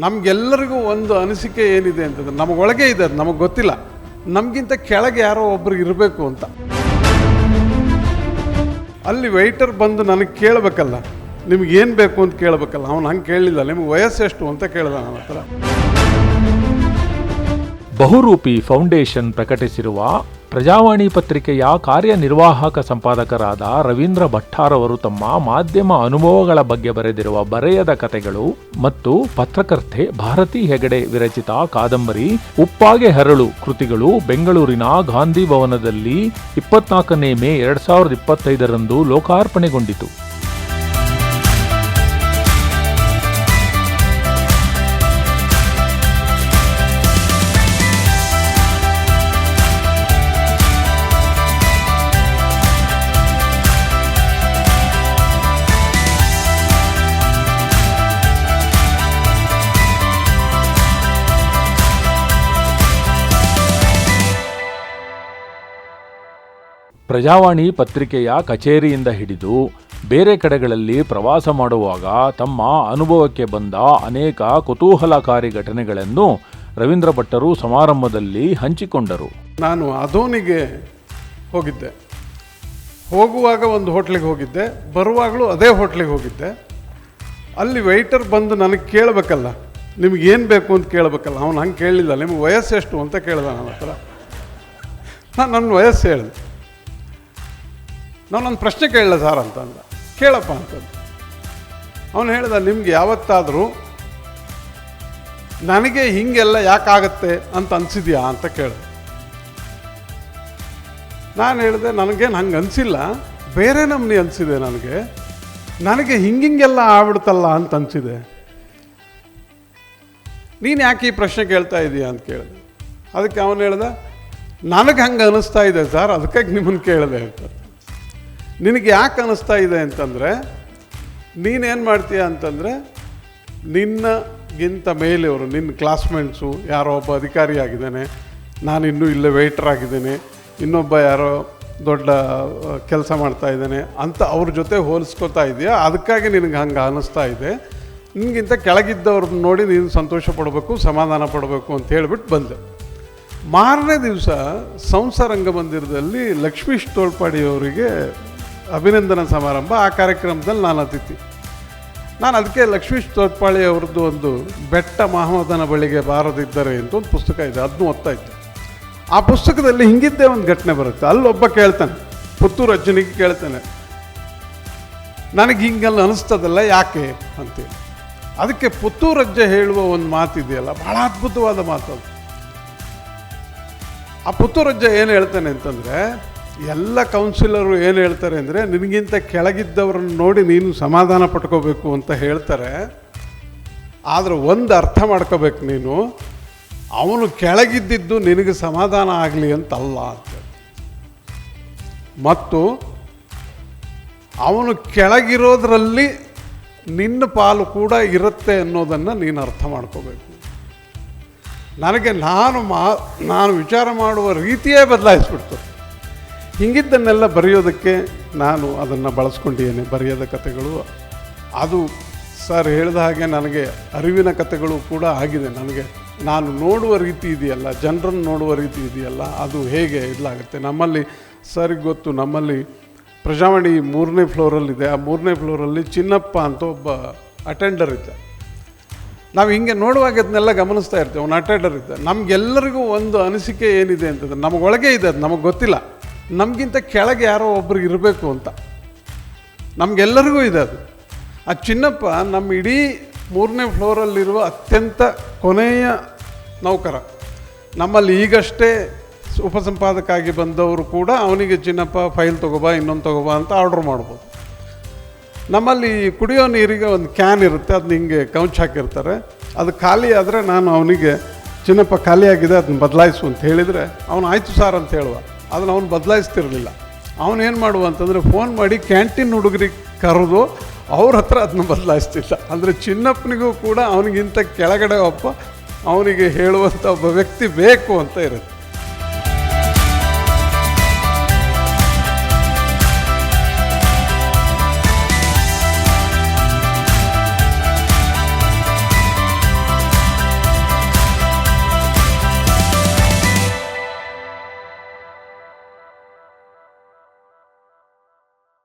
ನಮಗೆಲ್ಲರಿಗೂ ಒಂದು ಅನಿಸಿಕೆ ಏನಿದೆ ಅಂತಂದ್ರೆ ನಮಗೊಳಗೆ ಇದೆ ಅದು, ನಮಗೆ ಗೊತ್ತಿಲ್ಲ. ನಮಗಿಂತ ಕೆಳಗೆ ಯಾರೋ ಒಬ್ರು ಇರಬೇಕು ಅಂತ. ಅಲ್ಲಿ ವೈಟರ್ ಬಂದು ನನಗೆ ಕೇಳಬೇಕಲ್ಲ, ನಿಮ್ಗೆ ಏನು ಬೇಕು ಅಂತ ಕೇಳಬೇಕಲ್ಲ, ಅವನು ಹಂಗೆ ಕೇಳಲಿಲ್ಲ, ನಿಮ್ಗೆ ವಯಸ್ಸೆಷ್ಟು ಅಂತ ಕೇಳಿದ ನನ್ನ ಹತ್ರ. ಬಹುರೂಪಿ ಫೌಂಡೇಶನ್ ಪ್ರಕಟಿಸಿರುವ ಪ್ರಜಾವಾಣಿ ಪತ್ರಿಕೆಯ ಕಾರ್ಯನಿರ್ವಾಹಕ ಸಂಪಾದಕರಾದ ರವೀಂದ್ರ ಭಟ್ಟಾರವರು ತಮ್ಮ ಮಾಧ್ಯಮ ಅನುಭವಗಳ ಬಗ್ಗೆ ಬರೆದಿರುವ ಬರೆಯದ ಕಥೆಗಳು ಮತ್ತು ಪತ್ರಕರ್ತೆ ಭಾರತಿ ಹೆಗಡೆ ವಿರಚಿತ ಕಾದಂಬರಿ ಉಪ್ಪಾಗೆ ಹರಳು ಕೃತಿಗಳು ಬೆಂಗಳೂರಿನ ಗಾಂಧಿ ಭವನದಲ್ಲಿ ಇಪ್ಪತ್ನಾಲ್ಕನೇ ಮೇ ಎರಡ್ ಸಾವಿರದ ಇಪ್ಪತ್ತೈದರಂದು ಲೋಕಾರ್ಪಣೆಗೊಂಡಿತು. ಪ್ರಜಾವಾಣಿ ಪತ್ರಿಕೆಯ ಕಚೇರಿಯಿಂದ ಹಿಡಿದು ಬೇರೆ ಕಡೆಗಳಲ್ಲಿ ಪ್ರವಾಸ ಮಾಡುವಾಗ ತಮ್ಮ ಅನುಭವಕ್ಕೆ ಬಂದ ಅನೇಕ ಕುತೂಹಲಕಾರಿ ಘಟನೆಗಳನ್ನು ರವೀಂದ್ರ ಭಟ್ಟರು ಸಮಾರಂಭದಲ್ಲಿ ಹಂಚಿಕೊಂಡರು. ನಾನು ಅದೋನಿಗೆ ಹೋಗಿದ್ದೆ. ಹೋಗುವಾಗ ಒಂದು ಹೋಟ್ಲಿಗೆ ಹೋಗಿದ್ದೆ, ಬರುವಾಗಲೂ ಅದೇ ಹೋಟ್ಲಿಗೆ ಹೋಗಿದ್ದೆ. ಅಲ್ಲಿ ವೆಯ್ಟರ್ ಬಂದು ನನಗೆ ಕೇಳಬೇಕಲ್ಲ, ನಿಮ್ಗೆ ಏನು ಬೇಕು ಅಂತ ಕೇಳಬೇಕಲ್ಲ, ಅವನು ಹಂಗೆ ಕೇಳಲಿಲ್ಲ ನಿಮ್ಗೆ ವಯಸ್ಸೆಷ್ಟು ಅಂತ ಕೇಳಿದ ನನ್ನ ಹತ್ರ. ನಾನು ನನ್ನ ವಯಸ್ಸು ಹೇಳಿದೆ. ನಾನು ಒಂದು ಪ್ರಶ್ನೆ ಕೇಳಲ್ಲ ಸರ್ ಅಂತಂದ. ಕೇಳಪ್ಪ ಅಂತಂದು. ಅವನು ಹೇಳ್ದ, ನಿಮ್ಗೆ ಯಾವತ್ತಾದರೂ ನನಗೆ ಹೀಗೆಲ್ಲ ಯಾಕಾಗತ್ತೆ ಅಂತ ಅನಿಸಿದ್ಯಾ? ಅಂತ ಕೇಳಿದೆ. ನಾನು ಹೇಳಿದೆ, ನನಗೇನು ಹಂಗೆ ಅನಿಸಿಲ್ಲ. ಬೇರೆ ನಮ್ನಿ ಅನಿಸಿದೆ ನನಗೆ. ನನಗೆ ಹಿಂಗಿಂಗೆಲ್ಲ ಆಗ್ಬಿಡ್ತಲ್ಲ ಅಂತ ಅನಿಸಿದೆ. ನೀನು ಯಾಕೆ ಈ ಪ್ರಶ್ನೆ ಕೇಳ್ತಾ ಇದೀಯ? ಅಂತ ಕೇಳಿದೆ. ಅದಕ್ಕೆ ಅವನು ಹೇಳ್ದೆ, ನನಗೆ ಹಂಗೆ ಅನಿಸ್ತಾ ಇದೆ ಸರ್, ಅದಕ್ಕಾಗಿ ನಿಮ್ಮನ್ನು ಕೇಳಿದೆ ಅಂತ. ನಿನಗೆ ಯಾಕೆ ಅನ್ನಿಸ್ತಾ ಇದೆ ಅಂತಂದರೆ, ನೀನೇನು ಮಾಡ್ತೀಯ ಅಂತಂದರೆ, ನಿನ್ನಗಿಂತ ಮೇಲೆಯವರು ನಿನ್ನ ಕ್ಲಾಸ್ಮೇಟ್ಸು ಯಾರೋ ಒಬ್ಬ ಅಧಿಕಾರಿ ಆಗಿದ್ದಾನೆ ನಾನು ಇನ್ನೂ ಇಲ್ಲೇ ವೆಯ್ಟರ್ ಆಗಿದ್ದೇನೆ, ಇನ್ನೊಬ್ಬ ಯಾರೋ ದೊಡ್ಡ ಕೆಲಸ ಮಾಡ್ತಾ ಇದ್ದಾನೆ ಅಂತ ಅವ್ರ ಜೊತೆ ಹೋಲಿಸ್ಕೊತಾ ಇದೆಯಾ? ಅದಕ್ಕಾಗಿ ನಿನಗೆ ಹಂಗೆ ಅನ್ನಿಸ್ತಾ ಇದೆ. ನಿನಗಿಂತ ಕೆಳಗಿದ್ದವ್ರನ್ನ ನೋಡಿ ನೀನು ಸಂತೋಷ ಪಡಬೇಕು, ಸಮಾಧಾನ ಪಡಬೇಕು ಅಂತ ಹೇಳಿಬಿಟ್ಟು ಬಂದೆ. ಮಾರನೇ ದಿವಸ ಸಂಸಾರಂಗ ಮಂದಿರದಲ್ಲಿ ಲಕ್ಷ್ಮೀಶ್ ತೋಳ್ಪಾಡಿಯವರಿಗೆ ಅಭಿನಂದನಾ ಸಮಾರಂಭ ಆ ಕಾರ್ಯಕ್ರಮದಲ್ಲಿ ನಾನು ಅತಿಥಿ. ನಾನು ಅದಕ್ಕೆ ಲಕ್ಷ್ಮೀಶ್ ತೋಟ್ಪಾಳಿ ಅವ್ರದ್ದು ಒಂದು ಬೆಟ್ಟ ಮಹಮ್ಮದನ ಬಳಿಗೆ ಬಾರದಿದ್ದರೆ ಅಂತ ಒಂದು ಪುಸ್ತಕ ಇದೆ, ಅದನ್ನು ಓದ್ತಾ ಆ ಪುಸ್ತಕದಲ್ಲಿ ಹಿಂಗಿದ್ದೇ ಒಂದು ಘಟನೆ ಬರುತ್ತೆ. ಅಲ್ಲೊಬ್ಬ ಕೇಳ್ತಾನೆ, ಪುತ್ತೂರು ಅಜ್ಜನಿಗೆ ಕೇಳ್ತಾನೆ, ನನಗೆ ಹಿಂಗೆಲ್ಲ ಅನಿಸ್ತದಲ್ಲ, ಯಾಕೆ? ಅಂತೇಳಿ. ಅದಕ್ಕೆ ಪುತ್ತೂರು ಅಜ್ಜ ಹೇಳುವ ಒಂದು ಮಾತಿದೆಯಲ್ಲ ಭಾಳ ಅದ್ಭುತವಾದ ಮಾತು ಅದು. ಆ ಪುತ್ತೂರಜ್ಜ ಏನು ಹೇಳ್ತಾನೆ ಅಂತಂದರೆ ಎಲ್ಲ ಕೌನ್ಸಿಲರು ಏನು ಹೇಳ್ತಾರೆ ಅಂದರೆ, ನಿನಗಿಂತ ಕೆಳಗಿದ್ದವ್ರನ್ನ ನೋಡಿ ನೀನು ಸಮಾಧಾನ ಪಟ್ಕೋಬೇಕು ಅಂತ ಹೇಳ್ತಾರೆ. ಆದರೆ ಒಂದು ಅರ್ಥ ಮಾಡ್ಕೋಬೇಕು ನೀನು, ಅವನು ಕೆಳಗಿದ್ದಿದ್ದು ನಿನಗೆ ಸಮಾಧಾನ ಆಗಲಿ ಅಂತಲ್ಲ ಅಂತ ಮತ್ತು ಅವನು ಕೆಳಗಿರೋದ್ರಲ್ಲಿ ನಿನ್ನ ಪಾಲು ಕೂಡ ಇರುತ್ತೆ ಅನ್ನೋದನ್ನು ನೀನು ಅರ್ಥ ಮಾಡ್ಕೋಬೇಕು. ನನಗೆ ನಾನು ಮಾ, ನಾನು ವಿಚಾರ ಮಾಡುವ ರೀತಿಯೇ ಬದಲಾಯಿಸ್ಬಿಡ್ತು. ಹಿಂಗಿದ್ದನ್ನೆಲ್ಲ ಬರೆಯೋದಕ್ಕೆ ನಾನು ಅದನ್ನು ಬಳಸ್ಕೊಂಡಿದ್ದೇನೆ, ಬರೆಯೋದ ಕಥೆಗಳು. ಅದು ಸರ್ ಹೇಳಿದ ಹಾಗೆ ನನಗೆ ಅರಿವಿನ ಕಥೆಗಳು ಕೂಡ ಆಗಿದೆ. ನನಗೆ ನಾನು ನೋಡುವ ರೀತಿ ಇದೆಯಲ್ಲ, ಜನರನ್ನು ನೋಡುವ ರೀತಿ ಇದೆಯಲ್ಲ, ಅದು ಹೇಗೆ ಇದಾಗುತ್ತೆ ನಮ್ಮಲ್ಲಿ, ಸರಿಗೆ ಗೊತ್ತು, ನಮ್ಮಲ್ಲಿ ಪ್ರಜಾವಾಣಿ ಮೂರನೇ ಫ್ಲೋರಲ್ಲಿದೆ. ಆ ಮೂರನೇ ಫ್ಲೋರಲ್ಲಿ ಚಿನ್ನಪ್ಪ ಅಂತ ಒಬ್ಬ ಅಟೆಂಡರ್ ಇದ್ದ. ನಾವು ಹಿಂಗೆ ನೋಡುವಾಗ ಅದನ್ನೆಲ್ಲ ಗಮನಿಸ್ತಾ ಇರ್ತೀವಿ, ಅವನು ಅಟೆಂಡರ್ ಇದ್ದ. ನಮಗೆಲ್ಲರಿಗೂ ಒಂದು ಅನಿಸಿಕೆ ಏನಿದೆ ಅಂತಂದ್ರೆ, ನಮಗೊಳಗೆ ಇದೆ, ಅದು ನಮಗೆ ಗೊತ್ತಿಲ್ಲ. ನಮಗಿಂತ ಕೆಳಗೆ ಯಾರೋ ಒಬ್ರು ಇರಬೇಕು ಅಂತ. ನಮಗೆಲ್ಲರಿಗೂ ಇದೆ ಅದು. ಆ ಚಿನ್ನಪ್ಪ ನಮ್ಮ ಇಡೀ ಮೂರನೇ ಫ್ಲೋರಲ್ಲಿರುವ ಅತ್ಯಂತ ಕೊನೆಯ ನೌಕರ. ನಮ್ಮಲ್ಲಿ ಈಗಷ್ಟೇ ಉಪಸಂಪಾದಕಾಗಿ ಬಂದವರು ಕೂಡ ಅವನಿಗೆ ಚಿನ್ನಪ್ಪ, ಫೈಲ್ ತಗೋಬಾ, ಇನ್ನೊಂದು ತಗೋಬಾ ಅಂತ ಆರ್ಡ್ರ್ ಮಾಡ್ಬೋದು. ನಮ್ಮಲ್ಲಿ ಕುಡಿಯೋ ನೀರಿಗೆ ಒಂದು ಕ್ಯಾನ್ ಇರುತ್ತೆ ಅದನ್ನ ಹಿಂಗೆ ಕೌಂಚ್ ಹಾಕಿರ್ತಾರೆ. ಅದು ಖಾಲಿ ಆದರೆ ನಾನು ಅವನಿಗೆ, ಚಿನ್ನಪ್ಪ ಖಾಲಿಯಾಗಿದೆ ಅದನ್ನ ಬದಲಾಯಿಸು ಅಂತ ಹೇಳಿದರೆ, ಅವನು ಆಯಿತು ಸಾರ್ ಅಂತ ಹೇಳುವ. ಅದನ್ನು ಅವನು ಬದಲಾಯಿಸ್ತಿರಲಿಲ್ಲ. ಅವನೇನು ಮಾಡುವ ಅಂತಂದರೆ ಫೋನ್ ಮಾಡಿ ಕ್ಯಾಂಟೀನ್ ಹುಡುಗರಿಗೆ ಕರೆದು ಅವ್ರ ಹತ್ರ ಅದನ್ನ ಬದಲಾಯಿಸ್ತಿಲ್ಲ ಅಂದರೆ ಚಿನ್ನಪ್ಪನಿಗೂ ಕೂಡ ಅವನಿಗಿಂತ ಕೆಳಗಡೆ ಒಬ್ಬ ಅವನಿಗೆ ಹೇಳುವಂಥ ಒಬ್ಬ ವ್ಯಕ್ತಿ ಬೇಕು ಅಂತ ಇರುತ್ತೆ.